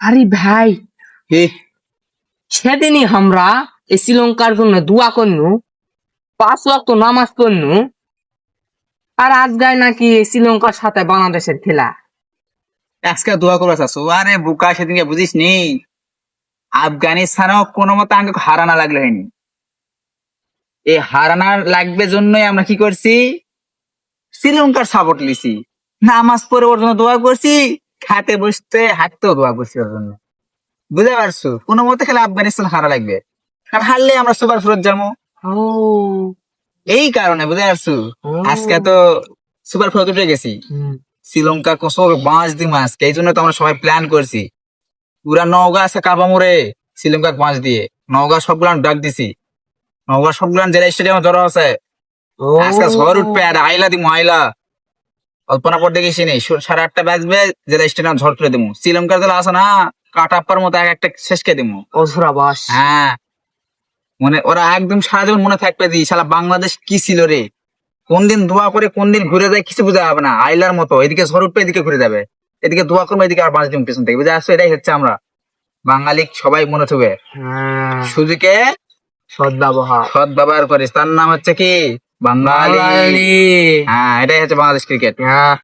আরে ভাই। কি সেদিনই আমরা এই শ্রীলঙ্কার জন্য দোয়া করনু পাঁচ ওয়াক্ত নামাজ করনু আর আজগায় নাকি এই শ্রীলঙ্কার সাথে বাংলাদেশের খেলা। আজকে দোয়া করে আসছো আরে বুকা সেদিনকে বুঝিস নি? আফগানিস্তানও কোনো মতো আমাকে হারানা লাগল হয়নি। এই হারানা লাগবে জন্যই আমরা কি করছি? শ্রীলঙ্কার সাপোর্ট লিছি। নামাজ পড়ে ওর জন্য দোয়া করছি। খাতে বসতে হাঁটতেও দোয়া করছি ওর জন্য। বুঝতে পারছ? কোনো মতে খেলে আফগানিস্তান হারা লাগবে। আর হারলে আমরা সুপার ফ্লোর যাব এই কারণে বুঝতে পারছ? আজকে তো সুপার ফ্লোর উঠে গেছি। শ্রীলঙ্কা কোসো বাঁশ দি মাছ এই জন্য তো আমরা সবাই প্ল্যান করছি। পুরা নওগাঁ আছে কাবা মোড়ে শ্রীলঙ্কার বাঁশ দিয়ে। নওগাঁ সবগুলান ডাক দিছি। নওগাঁ সবগুলান জেলা স্টেডিয়ামে ধরা আছে। আজকে ঝড় উঠবে আর আইলা দিমু আইলা। অল্পনা পর দেখেছি নি সু- সাড়ে আটটা বাজবে জেলা স্টেডিয়াম ঝড় তুলে দিমু। শ্রীলঙ্কার দল আছে না কাটাপ্পার মতো এক একটা শেষকে দিমু। অধুরা বাস। হ্যাঁ। মনে ওরা একদম সারা জীবন মনে থাকবে দি শালা বাংলাদেশ কি ছিল রে? কোন দিন দোয়া করে কোন দিন ঘুরে যায় কিছু বোঝা যাবে না। আইলার মতো এদিকে ঝড় উঠবে এদিকে ঘুরে যাবে। এদিকে দোয়া করব এদিকে আর দিন পেছন থেকে। বুঝে আসছো? এটাই হচ্ছে আমরা। বাঙালি সবাই মনে থাকবে। হ্যাঁ। সুযোগে সদ ব্যবহার সৎ ব্যবহার করিস। তার নাম হচ্ছে কি? বাঙালি। হ্যাঁ এটাই হচ্ছে বাংলাদেশ ক্রিকেট হ্যাঁ।